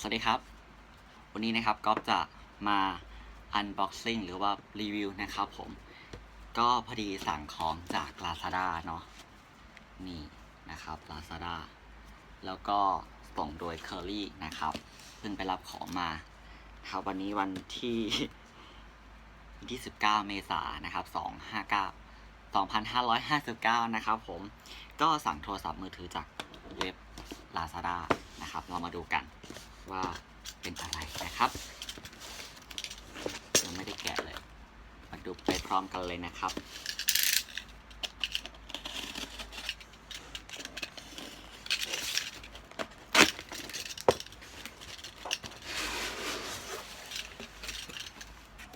สวัสดีครับ วันนี้นะครับก๊อฟจะมา unboxing หรือว่ารีวิวนะครับผม ก็พอดีสั่งของจาก Lazada เนาะนี่นะครับ Lazada แล้วก็ส่งโดย Curly นะครับเพิ่งไปรับของมาครับวันนี้วันที่ที่ 19 เมษายนนะครับ 259 2559 นะครับผม ก็สั่งโทรศัพท์มือถือจากเว็บ Lazada นะครับ เรามาดูกัน ว่าเป็นอะไรนะครับยังไม่ได้แกะเลย มาดูไปพร้อมกันเลยนะครับ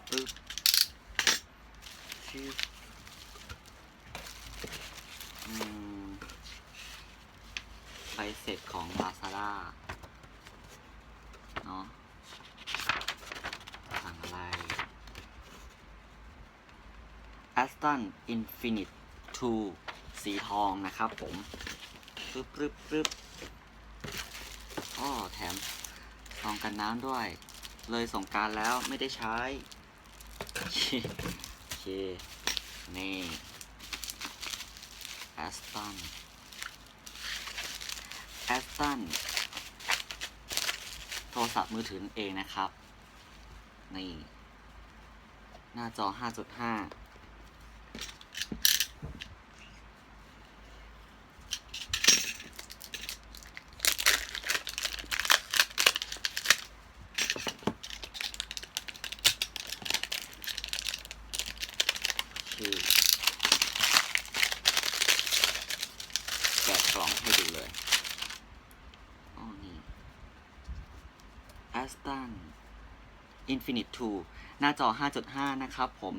ปึ๊บชื่ออืมใบเสร็จของ Lazada เนาะสั่งอะไร Aston Infinite 2 สีทองนะครับผมปึ๊บปึ๊บปึ๊บอ้อแถมซองกันน้ำด้วย เลยสงการแล้วไม่ได้ใช้ โอเคโอเค นี่ Aston Aston โทรศัพท์มือถือเองนะครับ นี่ หน้าจอ 5.5 ชื่อแกะกล่องให้ดูเลยอ๋อนี่ Aston Infinite 2 หน้าจอ 5.5 นะครับผม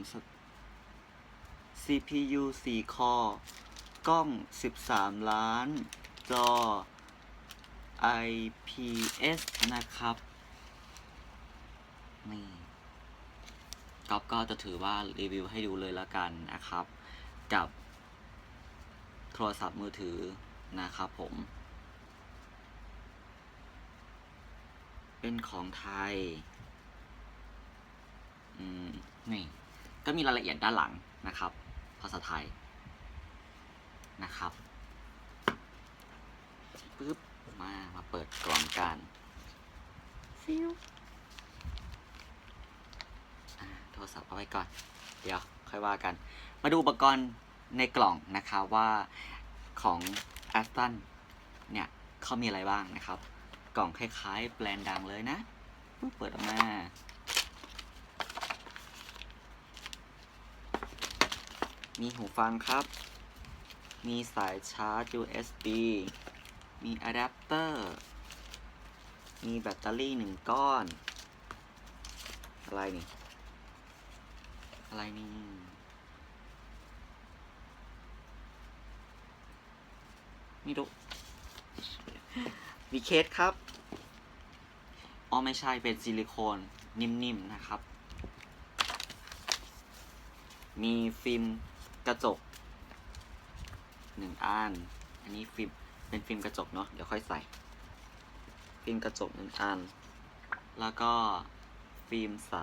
CPU 4คอกล้อง 13 ล้าน จอ IPS นะครับ นี่ก๊อฟก็จะถือว่ารีวิวให้ดูเลยละกันนะครับ กับโทรศัพท์มือถือนะครับผม เป็นของไทย อืม นี่ ก็มีรายละเอียดด้านหลังนะครับ ภาษาไทย นะครับปึ๊บ มา มาเปิดกล่องกันฟิวอ่าโทรศัพท์เอาไว้ก่อน เดี๋ยว ค่อยว่ากัน มาดูอุปกรณ์ในกล่องนะครับว่าของ a s t o n เนี่ยเขามีอะไรบ้างนะครับก ล่องคล้ายๆ แบรนด์ดังเลยนะปุ๊บเปิดออกมา มีหูฟังครับ มีสายชาร์จ USB มีอะแดปเตอร์ มีแบตเตอรี่หนึ่งก้อน อะไรนี่ อะไรนี่ไม่รู้มีเคสครับ อ๋อไม่ใช่เป็นซิลิโคนนิ่มๆนะครับ มีฟิล์มกระจกหนึ่งอัน อันนี้ฟิล์มเป็นฟิล์มกระจกเนาะ เดี๋ยวค่อยใส่ ฟิล์มกระจกหนึ่งอัน แล้วก็ฟิล์มใส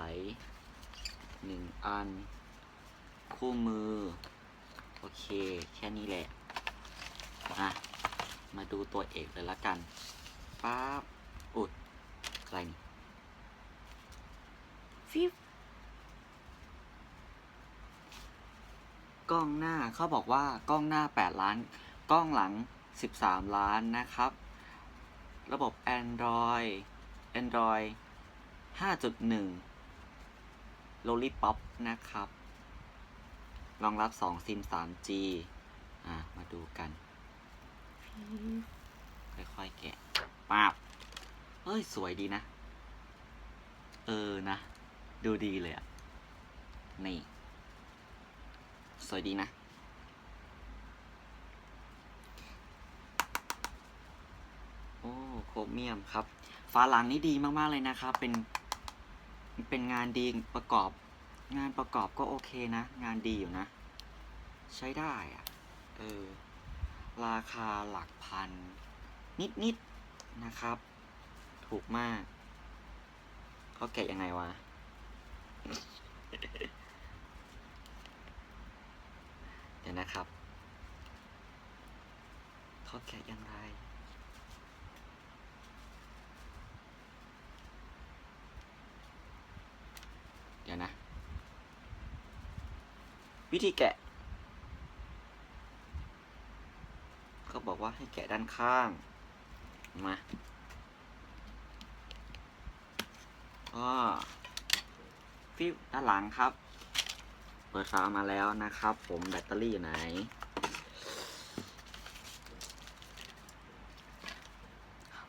หนึ่งอัน คู่มือ โอเค แค่นี้แหละ อะ มาดูตัวเอกเลยละกัน ป๊าบอุดอะไรนี่ ฟิวกล้องหน้าเขาบอกว่ากล้องหน้า 8 ล้าน กล้องหลัง 13 ล้านนะครับ ระบบ Android Android 5.1 Lollipop นะครับ รองรับ 2 ซิม 3G อะ มาดูกัน ค่อยๆ แกะป๊าบเอ้ย สวยดีนะ เออ นะ ดูดีเลยอะ นี่ สวยดีนะ โอ้โครเมียมครับ ฝาหลังนี่ดีมากๆเลยนะครับ เป็น เป็นงานดีประกอบ งานประกอบก็โอเคนะ งานดีอยู่นะ ใช้ได้อะ เออ ราคาหลักพัน นิดๆนะครับ ถูกมากเขาแกะยังไงวะ เดี๋ยวนะครับเขาแกะยังไงเดี๋ยวนะ วิธีแกะเขาบอกว่าให้แกะด้านข้าง มาก็ ฟิวด้านหลังครับ เปิดฝามาแล้วนะครับ ผมแบตเตอรี่อยู่ไหน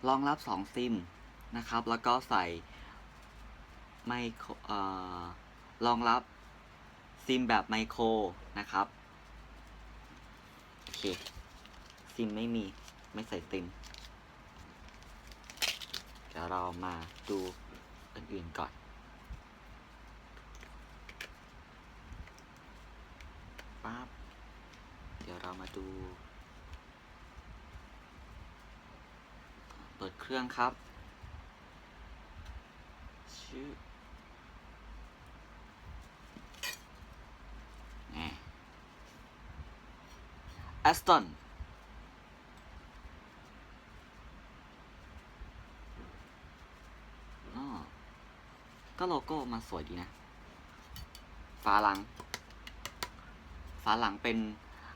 รองรับสองซิมนะครับ แล้วก็ใส่ไมโครเอ่อรองรับซิมแบบไมโครนะครับ โอเค ซิมไม่มี ไม่ใส่ซิมเดี๋ยวเรามาดูอื่นๆก่อน ปั๊บ เดี๋ยวเรามาดู เปิดเครื่องครับ ชื่อแหม Aston อ๋อก็โลโก้มาสวยดีนะฝาลังาหลังเป็น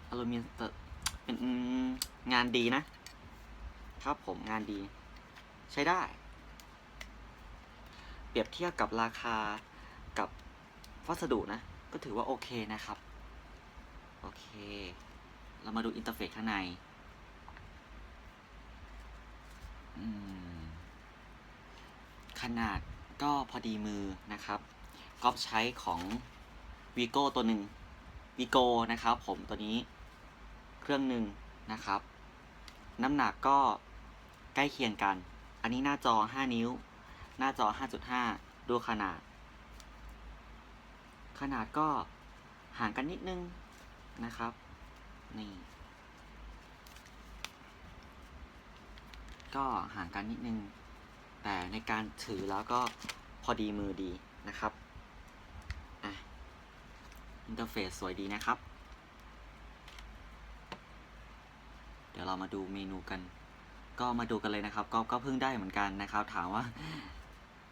อลูมิเนียมเป็นงานดีนะ ครับผมงานดี ใช้ได้ เปรียบเทียบกับราคากับวัสดุนะ ก็ถือว่าโอเคนะครับ โอเค เรามาดูอินเทอร์เฟซข้างในขนาดก็พอดีมือนะครับก๊อฟใช้ของ vigo ตัวหนึ่ง vigo นะครับผมตัวนี้เครื่องหนึ่งนะครับ น้ำหนักก็ใกล้เคียงกัน อันนี้หน้าจอ 5 นิ้ว หน้าจอ 5.5 ดูขนาด ขนาดก็ห่างกันนิดนึงนะครับ นี่ ก็ห่างกันนิดนึง แต่ในการถือแล้วก็พอดีมือดีนะครับ อินเทอร์เฟซสวยดีนะครับ เดี๋ยวเรามาดูเมนูกัน ก็มาดูกันเลยนะครับ ก็ก็เพิ่งได้เหมือนกันนะครับ ถามว่า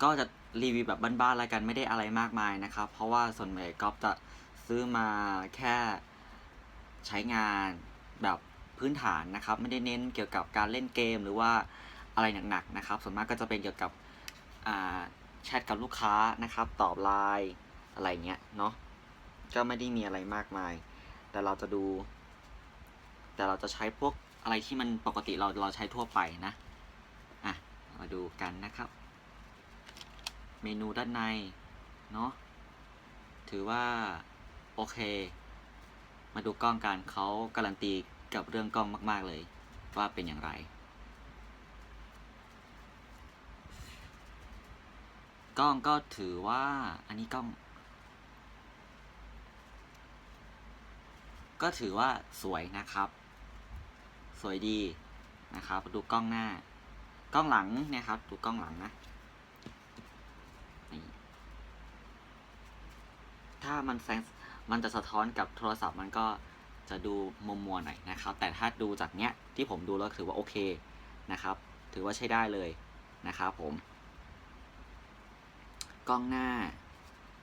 ก็จะรีวิวแบบบ้านๆอะไรกันไม่ได้อะไรมากมายนะครับ เพราะว่าส่วนใหญ่ก็จะซื้อมาแค่ใช้งานแบบพื้นฐานนะครับ ไม่ได้เน้นเกี่ยวกับการเล่นเกมหรือว่าอะไรหนักๆนะครับ ส่วนมากก็จะเป็นเกี่ยวกับแชทกับลูกค้านะครับ ตอบไลน์อะไรเงี้ยเนาะ ก็ไม่ได้มีอะไรมากมาย แต่เราจะดู แต่เราจะใช้พวกอะไรที่มันปกติเราเราใช้ทั่วไปนะ อะ มาดูกันนะครับ เมนูด้านใน เนาะ ถือว่า โอเค มาดูกล้องกันเขาการันตีกับเรื่องกล้องมาก ๆ เลย ว่าเป็นอย่างไร กล้องก็ถือว่า อันนี้กล้อง ก็ถือว่าสวยนะครับ สวยดีนะครับ ดูกล้องหน้า กล้องหลังนี่ยครับ ดูกล้องหลังนะถ้ามันแสงมันจะสะท้อนกับโทรศัพท์มันก็จะดูมัวมัวๆหน่อยนะครับ แต่ถ้าดูจากเนี้ยที่ผมดูแล้วถือว่าโอเคนะครับ ถือว่าใช้ได้เลยนะครับผม กล้องหน้า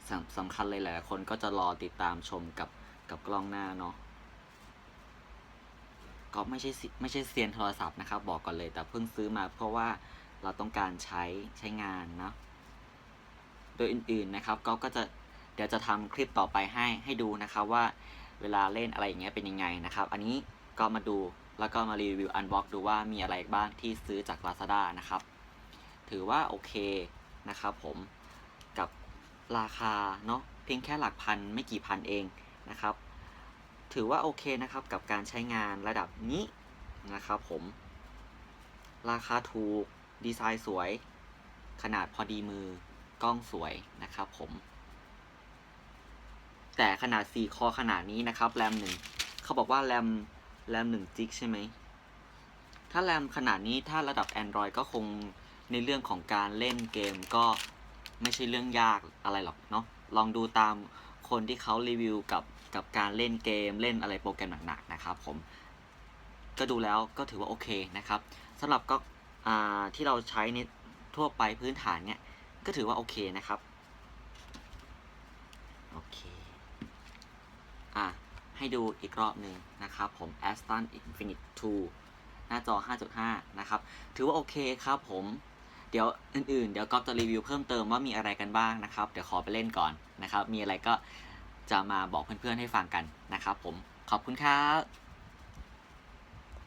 สำสำคัญเลยหลายคนก็จะรอติดตามชมกับกับกล้องหน้าเนาะ ก็ไม่ใช่ไม่ใช่เซียนโทรศัพท์นะครับ บอกก่อนเลยแต่เพิ่งซื้อมาเพราะว่าเราต้องการใช้ใช้งานเนาะโดยอื่นๆนะครับก็ก็จะเดี๋ยวจะทำคลิปต่อไปให้ให้ดูนะครับว่าเวลาเล่นอะไรอย่างเงี้ยเป็นยังไงนะครับ อันนี้ก็มาดูแล้วก็มารีวิวอันบ็อกดูว่ามีอะไรบ้างที่ซื้อจาก Lazada นะครับ ถือว่าโอเคนะครับผมกับราคาเนาะเพียงแค่หลักพันไม่กี่พันเองนะครับ ถือว่าโอเคนะครับกับการใช้งานระดับนี้นะครับผม ราคาถูก ดีไซน์สวย ขนาดพอดีมือกล้องสวยนะครับผม แต่ขนาด 4 คอขนาดนี้นะครับแรมหนึ่งเขาบอกว่าแรมแรมหนึ่งจิกใช่ไหม ถ้าแรมขนาดนี้ถ้าระดับ Android ก็คงในเรื่องของการเล่นเกมก็ไม่ใช่เรื่องยากอะไรหรอกเนาะลองดูตามคนที่เขารีวิวกับ กับการเล่นเกมเล่นอะไรโปรแกรมหนักๆนะครับผมก็ดูแล้วก็ถือว่าโอเคนะครับสำหรับก็ที่เราใช้ในทั่วไปพื้นฐานเนี่ยก็ถือว่าโอเคนะครับโอเคอะให้ดูอีกรอบหนึ่งนะครับผม Aston Infinite 2 หน้าจอ 5.5 นะครับ ถือว่าโอเคครับผม เดี๋ยวอื่นๆ เดี๋ยวก๊อฟจะรีวิวเพิ่มเติมว่ามีอะไรกันบ้างนะครับ เดี๋ยวขอไปเล่นก่อนนะครับ มีอะไรก็ จะมาบอกเพื่อนๆให้ฟังกันนะครับผมขอบคุณครับ